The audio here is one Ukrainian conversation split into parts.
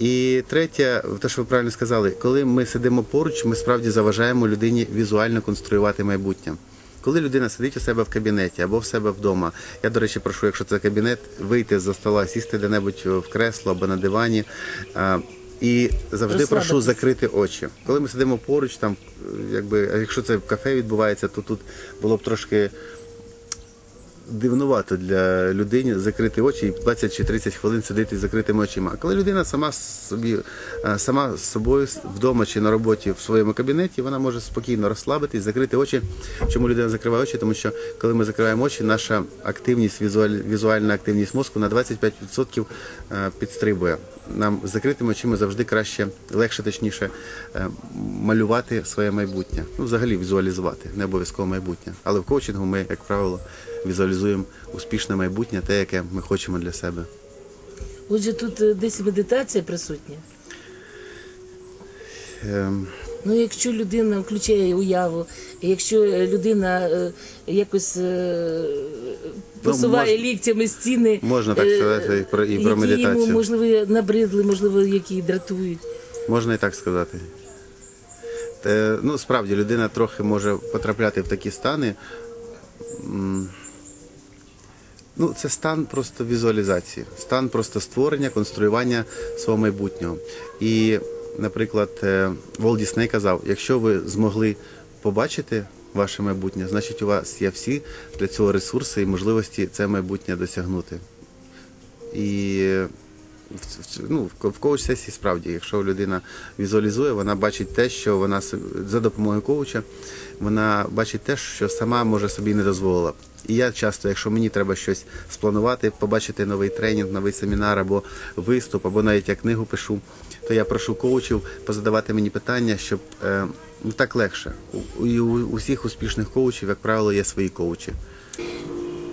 І третє, те, що ви правильно сказали, коли ми сидимо поруч, ми справді заважаємо людині візуально конструювати майбутнє. Коли людина сидить у себе в кабінеті або в себе вдома, я, до речі, прошу, якщо це кабінет, вийти з-за стола, сісти де-небудь в кресло або на дивані. І завжди прошу закрити очі. Коли ми сидимо поруч, там, е, якби, якщо це в кафе відбувається, то тут було б трошки дивнувато для людини закрити очі і 20 чи 30 хвилин сидіти з закритими очима. Коли людина сама собі е, сама з собою вдома чи на роботі в своєму кабінеті, вона може спокійно розслабитись, закрити очі. Чому людина закриває очі? Тому що коли ми закриваємо очі, наша активність, візуаль- візуальна активність мозку на 25% е, підстрибує. Нам з закритими очима завжди краще, легше, точніше е, малювати своє майбутнє. Ну, взагалі візуалізувати, не обов'язково майбутнє. Але в коучингу ми, як правило, візуалізуємо успішне майбутнє, те, яке ми хочемо для себе. Отже, тут е, десь медитація присутня. Ем, Ну, якщо людина включає уяву, якщо е, людина е, якось е, посуває мож- ліктями стіни, можна так е, сказати і про- і про які медитацію. йому, можливо, набридли, можливо, які дратують. Можна і так сказати. Те, ну, справді, людина трохи може потрапляти в такі стани. Ну, це стан просто візуалізації, стан просто створення, конструювання свого майбутнього. І, наприклад, е, Волт Дісней казав: якщо ви змогли побачити ваше майбутнє, значить у вас є всі для цього ресурси і можливості це майбутнє досягнути. І ну, в в коуч-сесії справді, якщо людина візуалізує, вона бачить те, що вона за допомогою коуча, вона бачить те, що сама може собі не дозволила. І я часто, якщо мені треба щось спланувати, побачити новий тренінг, новий семінар або виступ, або навіть я книгу пишу, то я прошу коучів позадавати мені питання, щоб е, ну, так легше. У, і у усіх успішних коучів, як правило, є свої коучі.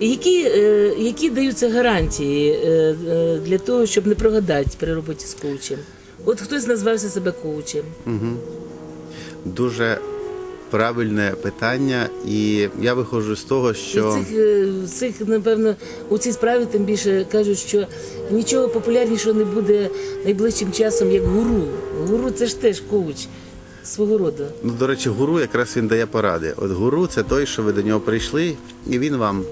Які, е, які даються гарантії е, е, для того, щоб не прогадати при роботі з коучем? От хтось назвався себе коучем. Дуже правильне питання, і я виходжу з того, що. в цих, цих, напевно, у цій справі тим більше кажуть, що нічого популярнішого не буде найближчим часом, як гуру. Гуру це ж теж коуч свого роду. Ну, до речі, гуру якраз він дає поради. От гуру це той, що ви до нього прийшли, і він вам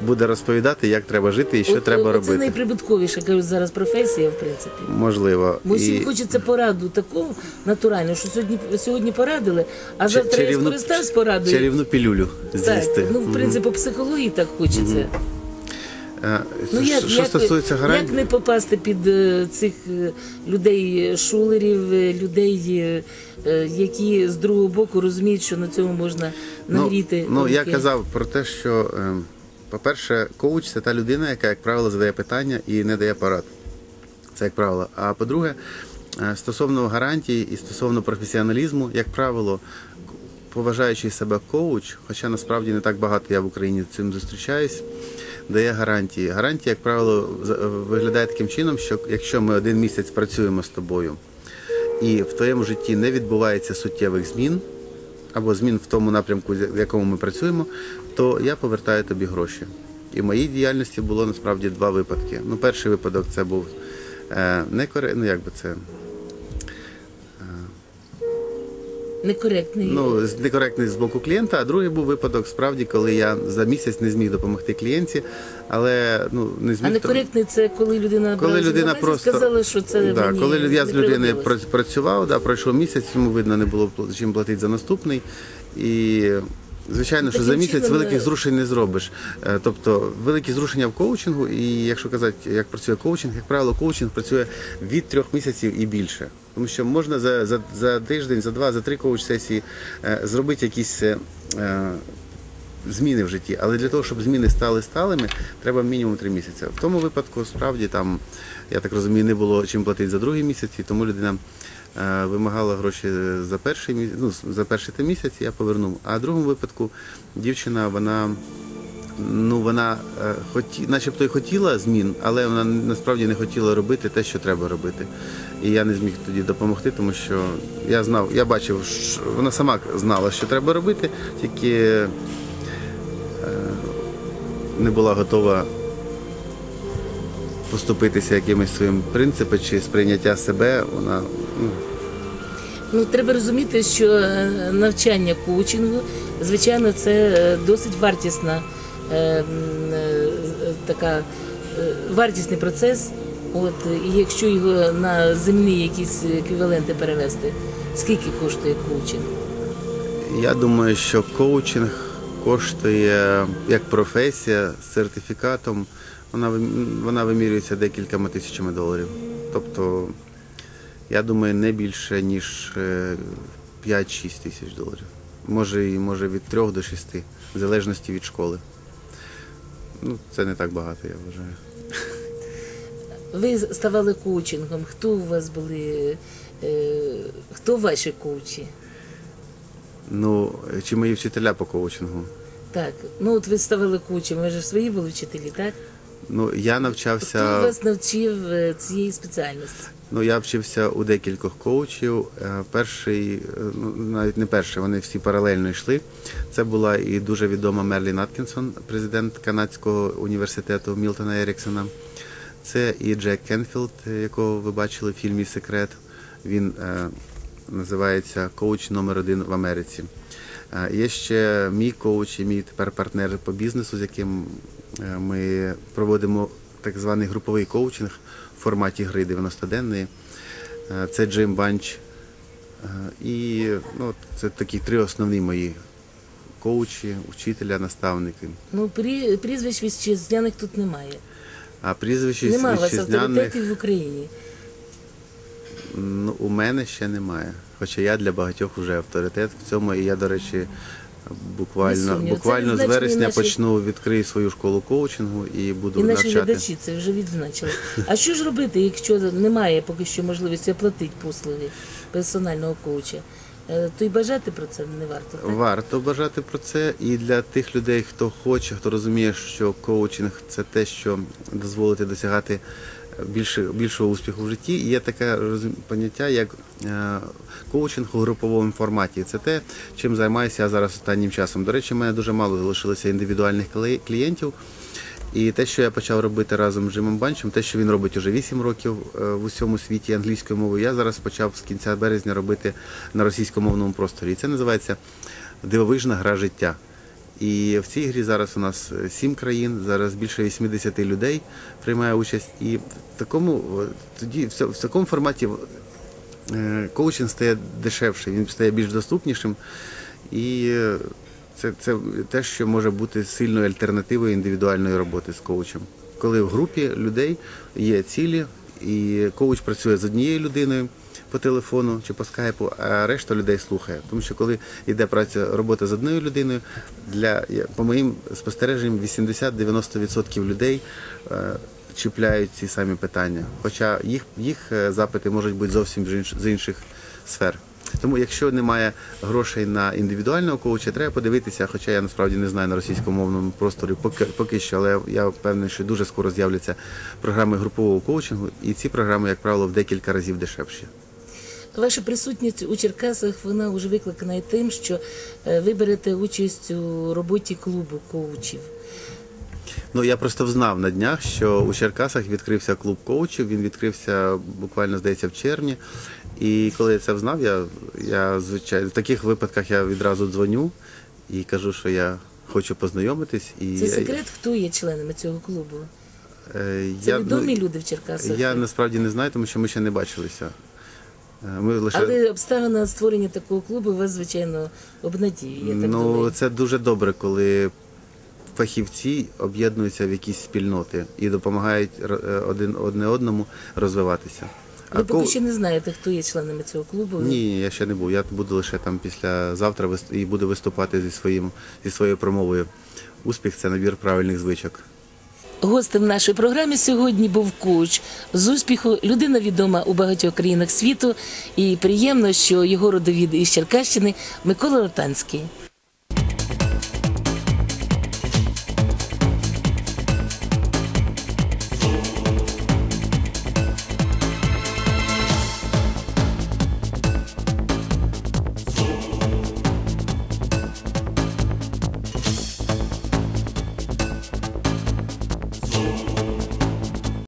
буде розповідати, як треба жити і що От, треба Це робити. найприбутковіша, кажуть, зараз професія, в принципі. Можливо. Бо всім І хочеться пораду таку натуральну, що сьогодні, сьогодні порадили, а завтра я скористався порадою. чарівну пілюлю Так, ну, в принципі, по психології так хочеться. Е, Ну, що, як, що як, стосується як не попасти під е, цих е, людей, шулерів, е, людей, е, е, які з другого боку розуміють, що на цьому можна нагріти. Ну, ну я руки? казав про те, що, е, по-перше, коуч це та людина, яка, як правило, задає питання і не дає порад. Це як правило. А по-друге, е, стосовно гарантій і стосовно професіоналізму, як правило, поважаючи себе коуч, хоча насправді не так багато я в Україні цим зустрічаюсь, дає гарантії. Гарантії, як правило, виглядає таким чином, що якщо ми один місяць працюємо з тобою, і в твоєму житті не відбувається суттєвих змін або змін в тому напрямку, в якому ми працюємо, то я повертаю тобі гроші. І в моїй діяльності було насправді два випадки. Ну, перший випадок це був не коре... ну як би це Некоректний. ну некоректний з боку клієнта. А другий був випадок справді, коли я за місяць не зміг допомогти клієнті, але ну не зміг а некоректний це коли людина Коли людина на просто сказала, що це да, мені коли я з людиною працював, да, пройшов місяць, йому видно не було чим платити за наступний. І звичайно, що за місяць великих е, зрушень не зробиш. Е, Тобто великі зрушення в коучингу, і якщо казати, як працює коучинг, як правило, коучинг працює від трьох місяців і більше. Тому що можна за, за, за тиждень, за два, за три коуч-сесії е, зробити якісь. е, зміни в житті, але для того, щоб зміни стали сталими, треба мінімум три місяці. В тому випадку, справді, там, я так розумію, не було чим платити за другий місяць, і тому людина вимагала гроші за перший місяць, ну, за перший та місяць я повернув. А в другому випадку дівчина, вона. Ну, вона е, хоті, начебто й хотіла змін, але вона насправді не хотіла робити те, що треба робити. І я не зміг тоді допомогти, тому що я знав, я бачив, що вона сама знала, що треба робити, тільки не була готова поступитися якимось своїм принципом чи сприйняття себе, вона ну, Ну, треба розуміти, що е, навчання коучингу, звичайно, це е, досить вартісна е, е, така е, вартісний процес. От, і якщо його на земні якісь еквіваленти перевести, скільки коштує коучинг? Я думаю, що коучинг коштує як професія з сертифікатом, вона, вона вимірюється декількома тисячами доларів. Тобто, я думаю, не більше, ніж е, 5-6 тисяч доларів. Може, і може від 3 до 6, в залежності від школи. Ну, це не так багато, я вважаю. Ви ставали коучингом. Хто у вас були? е, Хто ваші коучі? Ну, чи мої вчителя по коучингу? Так, ну от ви ставали коучем, ви ж свої були вчителі, так? Ну, я Хто вас навчив е, цієї спеціальності? Ну, я вчився у декількох коучів. Е, Перший, е, ну навіть не перший, вони всі паралельно йшли. Це була і дуже відома Мерлін Аткінсон, президент канадського університету Мілтона Еріксона. Це і Джек Кенфілд, якого ви бачили в фільмі Секрет. Він е, називається коуч номер один в Америці. Є ще мій коуч і мій тепер партнер по бізнесу, з яким е, ми проводимо так званий груповий коучинг в форматі гри 90-денної. Е, Це Джим Банч. Е, І ну, це такі три основні мої коучі, вчителя, наставники. Ну, прі- прізвищ вітчизняних тут немає. А прізвище Немає у вас вітчизняних авторитетів в Україні. ну, у мене ще немає. Хоча я для багатьох вже авторитет в цьому, і я, до речі, буквально. Це буквально з вересня наші- почну відкрию свою школу коучингу і буду І наші навчати. глядачі це вже відзначили. А що ж робити, якщо немає поки що можливості оплатити послуги персонального коуча? Е, То й бажати про це не варто. Так? Варто бажати про це. І для тих людей, хто хоче, хто розуміє, що коучинг це те, що дозволить досягати більше, більшого успіху в житті. Є таке поняття, як е, коучинг у груповому форматі. Це те, чим займаюся я зараз останнім часом. До речі, в мене дуже мало залишилося індивідуальних клієнтів. І те, що я почав робити разом з Джимом Банчем, те, що він робить уже 8 років е, в усьому світі англійською мовою, я зараз почав з кінця березня робити на російськомовному просторі. І це називається дивовижна гра життя. І в цій грі зараз у нас е, сім країн, зараз більше 80 людей приймає участь. І в такому тоді в такому форматі е, коучинг стає дешевший, він стає більш доступнішим. І е, це, це те, що може бути сильною альтернативою індивідуальної роботи з коучем. Коли в групі людей є цілі, і коуч працює з однією людиною по телефону чи по скайпу, а решта людей слухає. Тому що коли йде праця робота з одною людиною, для по моїм спостереженням 80-90% людей е, чіпляють ці самі питання. Хоча їх, їх е, запити можуть бути зовсім з інш- з інших сфер. Тому, якщо немає грошей на індивідуального коуча, треба подивитися, хоча я насправді не знаю на російськомовному просторі поки, поки що, але я впевнений, що дуже скоро з'являться програми групового коучингу, і ці програми, як правило, в декілька разів дешевші. Ваша присутність у Черкасах вона вже викликана і тим, що е, ви берете участь у роботі клубу коучів. Ну я просто знав на днях, що у Черкасах відкрився клуб коучів. Він відкрився буквально здається в червні. І коли я це взнав, я, я звичайно в таких випадках я відразу дзвоню і кажу, що я хочу познайомитись. І Це секрет, хто є членами цього клубу. Е, Це я, ну, відомі люди в Черкасах. Я насправді не знаю, тому що ми ще не бачилися. Е, Ми лише Але обставина створення такого клубу вас, звичайно, обнадіює. Ну думаю. це дуже добре, коли фахівці об'єднуються в якісь спільноти і допомагають е, один одне одному розвиватися. Ви ко- поки що не знаєте, хто є членами цього клубу. Ні, я ще не був. Я буду лише там після завтра вис- і буду виступати зі своїм зі своєю промовою. Успіх це набір правильних звичок. Гостем нашої програми сьогодні був коуч з успіху. Людина відома у багатьох країнах світу. І приємно, що його родовід із Черкащини Микола Латанський.